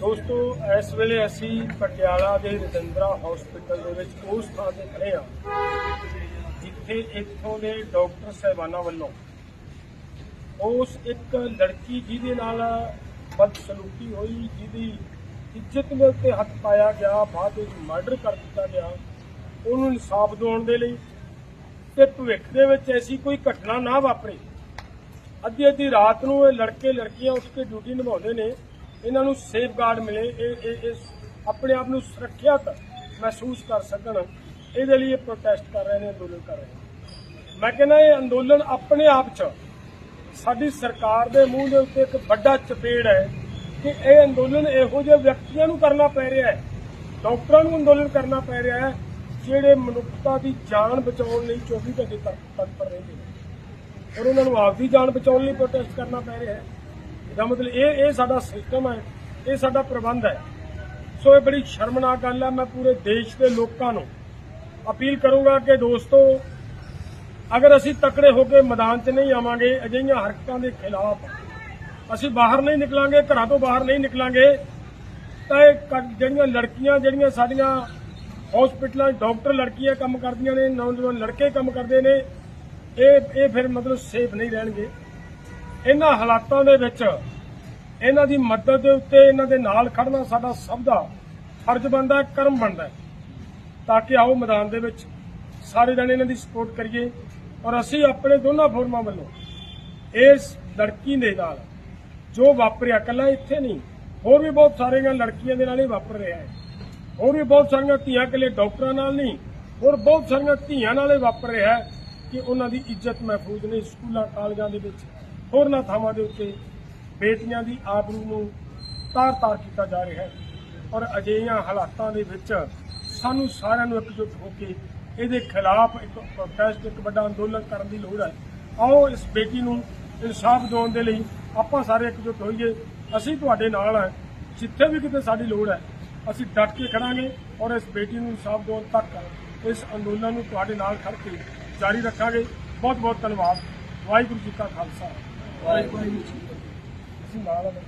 ਦੋਸਤੋ ਇਸ ਵੇਲੇ ਅਸੀਂ ਪਟਿਆਲਾ ਦੇ ਰਜਿੰਦਰਾ ਹਸਪੀਟਲ ਦੇ ਵਿੱਚ ਉਸ ਥਾਂ ਤੇ ਖੜੇ ਹਾਂ, ਜਿੱਥੇ ਇੱਥੋਂ ਦੇ ਡਾਕਟਰ ਸਾਹਿਬਾਨਾਂ ਵੱਲੋਂ ਉਸ ਇੱਕ ਲੜਕੀ ਜਿਹਦੇ ਨਾਲ ਬਦਸਲੂਕੀ ਹੋਈ, ਜਿਹਦੀ ਇੱਜ਼ਤ ਦੇ ਉੱਤੇ ਹੱਥ ਪਾਇਆ ਗਿਆ, ਬਾਅਦ ਵਿੱਚ ਮਰਡਰ ਕਰ ਦਿੱਤਾ ਗਿਆ, ਉਹਨੂੰ ਇਨਸਾਫ ਦਿਵਾਉਣ ਦੇ ਲਈ ਤੇ ਭਵਿੱਖ ਦੇ ਵਿੱਚ ਐਸੀ ਕੋਈ ਘਟਨਾ ਨਾ ਵਾਪਰੇ। ਅੱਧੀ ਅੱਧੀ ਰਾਤ ਨੂੰ ਇਹ ਲੜਕੇ ਲੜਕੀਆਂ ਉੱਠ ਕੇ ਡਿਊਟੀ ਨਿਭਾਉਂਦੇ ਨੇ। ਇਹਨਾਂ ਨੂੰ ਸੇਫਗਾਰਡ ਮਿਲੇ, ਇਹ ਇਹ ਇਹ ਆਪਣੇ ਆਪ ਨੂੰ ਸੁਰੱਖਿਅਤ ਮਹਿਸੂਸ ਕਰ ਸਕਣ। ਇਹਦੇ ਲਈ ਇਹ ਪ੍ਰੋਟੈਸਟ ਕਰ ਰਹੇ ਨੇ, ਅੰਦੋਲਨ ਕਰ ਰਹੇ ਨੇ। ਮੈਂ ਕਹਿੰਦਾ ਇਹ ਅੰਦੋਲਨ ਆਪਣੇ ਆਪ 'ਚ, ਸਾਡੀ ਸਰਕਾਰ ਦੇ ਮੂੰਹ ਦੇ ਉੱਤੇ ਇੱਕ ਵੱਡਾ ਚਪੇੜ ਹੈ ਕਿ ਇਹ ਅੰਦੋਲਨ ਇਹੋ ਜਿਹੇ ਵਿਅਕਤੀਆਂ ਨੂੰ ਕਰਨਾ ਪੈ ਰਿਹਾ ਹੈ, ਡਾਕਟਰਾਂ ਨੂੰ ਅੰਦੋਲਨ ਕਰਨਾ ਪੈ ਰਿਹਾ ਹੈ, ਜਿਹੜੇ ਮਨੁੱਖਤਾ ਦੀ ਜਾਨ ਬਚਾਉਣ ਲਈ 24 ਘੰਟੇ ਤੱਕ ਤਤਪਰ ਰਹਿੰਦੇ ਨੇ। ਔਰ ਉਹਨਾਂ ਨੂੰ ਆਪਦੀ ਜਾਨ ਬਚਾਉਣ ਲਈ ਪ੍ਰੋਟੈਸਟ ਕਰਨਾ ਪੈ ਰਿਹਾ ਹੈ। ਇਹਦਾ ਮਤਲਬ ਇਹ ਇਹ ਸਾਡਾ ਸਿਸਟਮ ਹੈ, ਇਹ ਸਾਡਾ ਪ੍ਰਬੰਧ ਹੈ। ਸੋ ਇਹ ਬੜੀ ਸ਼ਰਮਨਾਕ ਗੱਲ ਹੈ, ਮੈਂ ਪੂਰੇ ਦੇਸ਼ ਦੇ ਲੋਕਾਂ ਨੂੰ ਅਪੀਲ ਕਰੂੰਗਾ ਕਿ ਦੋਸਤੋ, ਅਗਰ ਅਸੀਂ ਤਕੜੇ ਹੋ ਕੇ ਮੈਦਾਨ 'ਚ ਨਹੀਂ ਆਵਾਂਗੇ, ਅਜਿਹੀਆਂ ਹਰਕਤਾਂ ਦੇ ਖਿਲਾਫ ਅਸੀਂ ਬਾਹਰ ਨਹੀਂ ਨਿਕਲਾਂਗੇ, ਘਰਾਂ ਤੋਂ ਬਾਹਰ ਨਹੀਂ ਨਿਕਲਾਂਗੇ, ਤਾਂ ਇਹ ਜਿਹੜੀਆਂ ਲੜਕੀਆਂ, ਜਿਹੜੀਆਂ ਸਾਡੀਆਂ ਹਸਪੀਟਲਾਂ 'ਚ ਡਾਕਟਰ ਲੜਕੀਆਂ ਕੰਮ ਕਰਦੀਆਂ ਨੇ, ਨੌਜਵਾਨ ਲੜਕੇ ਕੰਮ ਕਰਦੇ ਨੇ, ਇਹ ਇਹ ਫਿਰ ਮਤਲਬ ਸੇਫ ਨਹੀਂ ਰਹਿਣਗੇ। ਇਹਨਾਂ ਹਾਲਾਤਾਂ ਦੇ ਵਿੱਚ ਇਹਨਾਂ ਦੀ ਮਦਦ ਦੇ ਉੱਤੇ ਇਹਨਾਂ ਦੇ ਨਾਲ ਖੜਨਾ ਸਾਡਾ ਸਭ ਦਾ ਫਰਜ਼ ਬਣਦਾ, ਕਰਮ ਬਣਦਾ ਤਾਂ ਕਿ ਆਓ ਮੈਦਾਨ ਦੇ ਵਿੱਚ ਸਾਰੇ ਜਣੇ ਇਹਨਾਂ ਦੀ ਸਪੋਰਟ ਕਰੀਏ ਔਰ ਅਸੀਂ ਆਪਣੇ ਦੋਨਾਂ ਫੋਰਮਾਂ ਵੱਲੋਂ ਇਸ ਲੜਕੀ ਦੇ ਨਾਲ ਜੋ ਵਾਪਰਿਆ ਕੱਲਾ ਇੱਥੇ ਨਹੀਂ, ਹੋਰ ਵੀ ਬਹੁਤ ਸਾਰੀਆਂ ਲੜਕੀਆਂ ਦੇ ਨਾਲ ਹੀ ਵਾਪਰ ਰਿਹਾ ਹੈ। ਹੋਰ ਵੀ ਬਹੁਤ ਸਾਰੀਆਂ ਧੀਆਂ ਕੱਲੇ ਡਾਕਟਰਾਂ ਨਾਲ ਨਹੀਂ, ਹੋਰ ਬਹੁਤ ਸਾਰੀਆਂ ਧੀਆਂ ਨਾਲ ਹੀ ਵਾਪਰ ਰਿਹਾ ਹੈ ਕਿ ਉਹਨਾਂ ਦੀ ਇੱਜ਼ਤ ਮਹਿਫੂਜ਼ ਨਹੀਂ, ਸਕੂਲਾਂ, ਕਾਲਜਾਂ ਦੇ ਵਿੱਚ, ਹੋਰਨਾਂ ਥਾਵਾਂ ਦੇ ਉੱਤੇ ਬੇਟੀਆਂ ਦੀ ਆਬਰੂ ਨੂੰ ਤਾਰ-ਤਾਰ ਕੀਤਾ ਜਾ ਰਿਹਾ ਹੈ। ਔਰ ਅਜਿਹੀਆਂ ਹਾਲਾਤਾਂ ਦੇ ਵਿੱਚ ਸਾਨੂੰ ਸਾਰਿਆਂ ਨੂੰ ਇਕਜੁੱਟ ਹੋ ਕੇ ਇਹਦੇ ਖਿਲਾਫ ਇੱਕ ਪ੍ਰੋਟੈਸਟ ਇੱਕ ਵੱਡਾ ਅੰਦੋਲਨ ਕਰਨ ਦੀ ਲੋੜ ਹੈ। ਆਓ ਇਸ ਬੇਟੀ ਨੂੰ ਇਨਸਾਫ ਦਿਵਾਉਣ ਦੇ ਲਈ ਆਪਾਂ ਸਾਰੇ ਇਕਜੁੱਟ ਹੋਈਏ। ਅਸੀਂ ਤੁਹਾਡੇ ਨਾਲ ਹਾਂ। ਜਿੱਥੇ ਵੀ ਕਿਤੇ ਸਾਡੀ ਲੋੜ ਹੈ, ਅਸੀਂ ਡਟ ਕੇ ਖੜਾਂਗੇ ਔਰ ਇਸ ਬੇਟੀ ਨੂੰ ਇਨਸਾਫ ਦਿਵਾਉਣ ਤੱਕ ਇਸ ਅੰਦੋਲਨ ਨੂੰ ਤੁਹਾਡੇ ਨਾਲ ਖੜ ਕੇ ਜਾਰੀ ਰੱਖਾਂਗੇ। ਬਹੁਤ ਬਹੁਤ ਧੰਨਵਾਦ। ਵਾਹਿਗੁਰੂ ਜੀ ਕਾ ਖਾਲਸਾ। ਵਾਹਿਗੁਰੂ ਜੀ ਕੀ ਫਤਿਹ ਅਸੀਂ ਨਾਲ ਹਾਂ